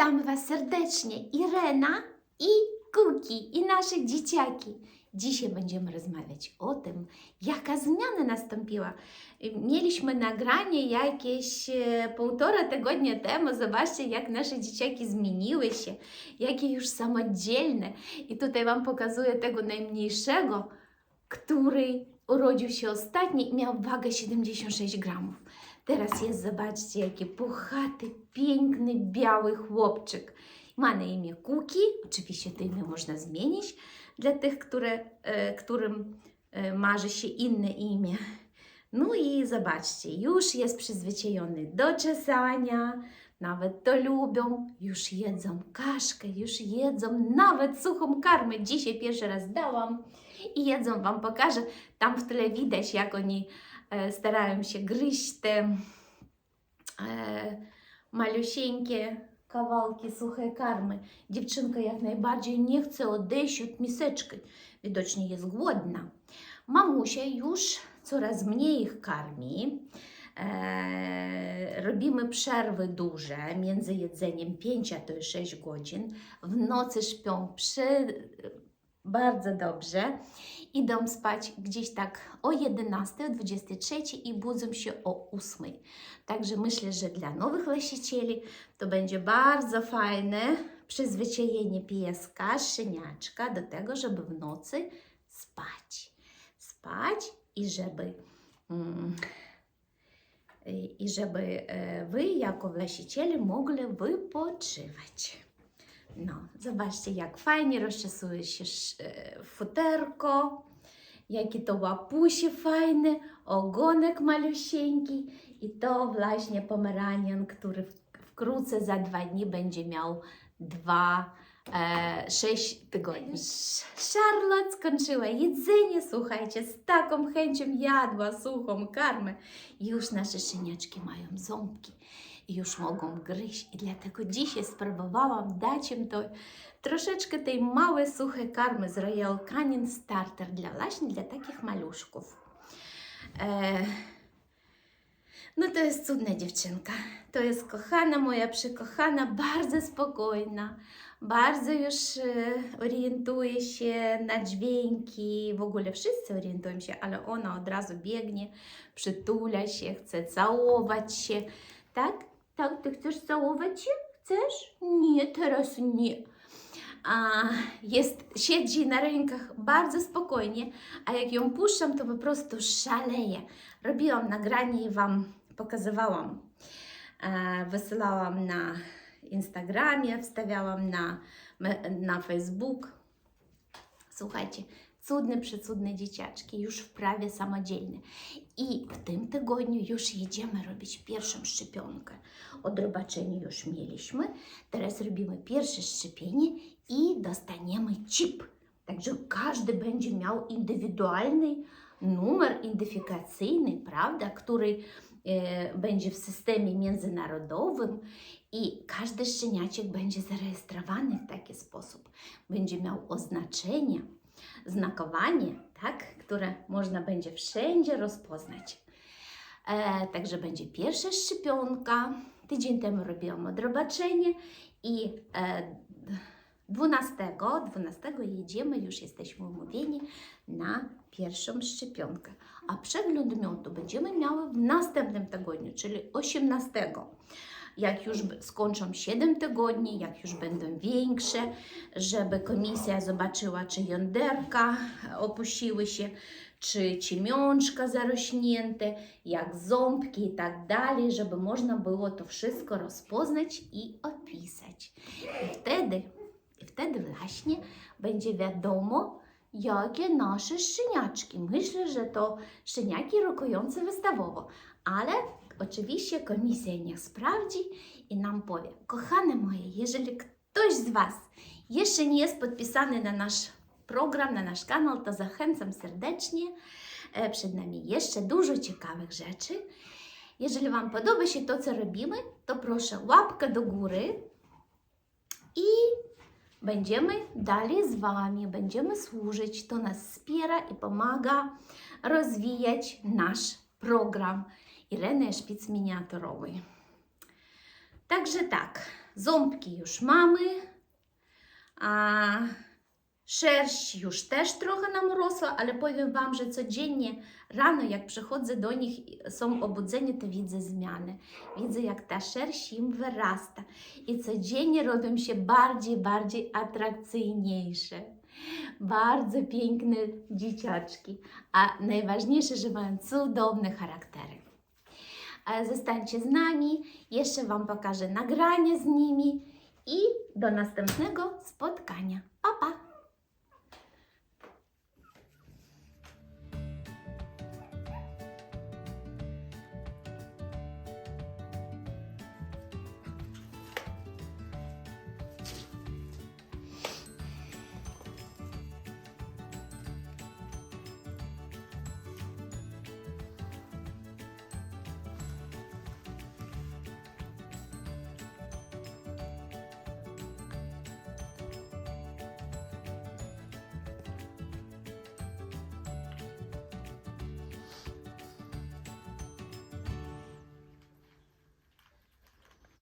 Witamy Was serdecznie, Irena i Kuki, i nasze dzieciaki. Dzisiaj będziemy rozmawiać o tym, jaka zmiana nastąpiła. Mieliśmy nagranie jakieś e, półtora tygodnia temu. Zobaczcie, jak nasze dzieciaki zmieniły się, jakie już samodzielne. I tutaj Wam pokazuję tego najmniejszego, który urodził się ostatni i miał wagę 76 gramów. Teraz jest, zobaczcie, jaki puchaty, piękny, biały chłopczyk. Ma na imię Kuki. Oczywiście to imię można zmienić dla tych, które, e, którym e, marzy się inne imię. No i zobaczcie, już jest przyzwyczajony do czesania, nawet to lubią, już jedzą kaszkę, już jedzą nawet suchą karmę. Dzisiaj pierwszy raz dałam i jedzą Wam pokażę. Tam w tle widać, jak oni e, starają się gryźć te e, malusieńkie kawałki suchej karmy. Dziewczynka jak najbardziej nie chce odejść od miseczki. Widocznie jest głodna. Mamusia już coraz mniej ich karmi. E, robimy przerwy duże między jedzeniem 5 a to jest 6 godzin. W nocy śpią przy, bardzo dobrze. Idą spać gdzieś tak o 11, o 23 i budzą się o 8. Także myślę, że dla nowych lesicieli to będzie bardzo fajne przyzwyczajenie pieska, szyniaczka do tego, żeby w nocy spać. Spać i żeby, mm, i żeby e, wy jako lesiciele mogli wypoczywać. No, zobaczcie, jak fajnie rozczesuje się e, futerko, jakie to łapusie fajne, ogonek malusieńki i to właśnie pomeranian, który wkrótce za dwa dni będzie miał dwa, e, sześć tygodni. Charlotte skończyła jedzenie, słuchajcie, z taką chęcią jadła suchą karmę. Już nasze szyniaczki mają ząbki i już mogą gryźć. I dlatego dzisiaj spróbowałam dać im to troszeczkę tej małej suchej karmy z Royal Canin Starter dla właśnie dla takich maluszków. E, no to jest cudna dziewczynka. To jest kochana, moja przekochana, bardzo spokojna. Bardzo już e, orientuje się na dźwięki. W ogóle wszyscy orientują się, ale ona od razu biegnie, przytula się, chce całować się. Tak? Tak, ty chcesz całować się? Chcesz? Nie, teraz nie. A jest, siedzi na rękach bardzo spokojnie, a jak ją puszczam, to po prostu szaleje. Robiłam nagranie i Wam pokazywałam. E, wysyłałam na Instagramie, wstawiałam na, na Facebook. Słuchajcie, cudne, przecudne dzieciaczki, już prawie samodzielne. I w tym tygodniu już jedziemy robić pierwszą szczepionkę. Odrobaczenie już mieliśmy, teraz robimy pierwsze szczepienie i dostaniemy chip. Także każdy będzie miał indywidualny numer identyfikacyjny, prawda, który e, będzie w systemie międzynarodowym i każdy szczeniaczek będzie zarejestrowany w taki sposób. Będzie miał oznaczenie, znakowanie, tak, które można będzie wszędzie rozpoznać. E, także będzie pierwsza szczepionka. Tydzień temu robiłam odrobaczenie i e, 12, 12 jedziemy, już jesteśmy umówieni na pierwszą szczepionkę. A przegląd miodu będziemy miały w następnym tygodniu, czyli 18. Jak już skończą 7 tygodni, jak już będą większe, żeby komisja zobaczyła, czy jąderka opuściły się, czy ciemiączka zarośnięte, jak ząbki i tak dalej, żeby można było to wszystko rozpoznać i opisać. I wtedy, i wtedy właśnie będzie wiadomo, jakie nasze szczeniaczki. Myślę, że to szczeniaki rokujące wystawowo, ale oczywiście komisja niech sprawdzi i nam powie. Kochane moje, jeżeli ktoś z Was jeszcze nie jest podpisany na nasz program, na nasz kanał, to zachęcam serdecznie. E, Przed nami jeszcze dużo ciekawych rzeczy. Jeżeli Wam podoba się to, co robimy, to proszę łapkę do góry i będziemy dalej z Wami, będziemy służyć. To nas wspiera i pomaga rozwijać nasz program Ireny Szpic Miniaturowej. Także tak, Ząbki już mamy, a szerść już też trochę nam urosła, ale powiem Wam, że codziennie rano, jak przychodzę do nich, są obudzeni, to widzę zmiany. Widzę, jak ta szerść im wyrasta i codziennie robią się bardziej, bardziej atrakcyjniejsze. Bardzo piękne dzieciaczki, a najważniejsze, że mają cudowne charaktery. E, Zostańcie z nami, jeszcze Wam pokażę nagranie z nimi i do następnego spotkania. Pa, pa!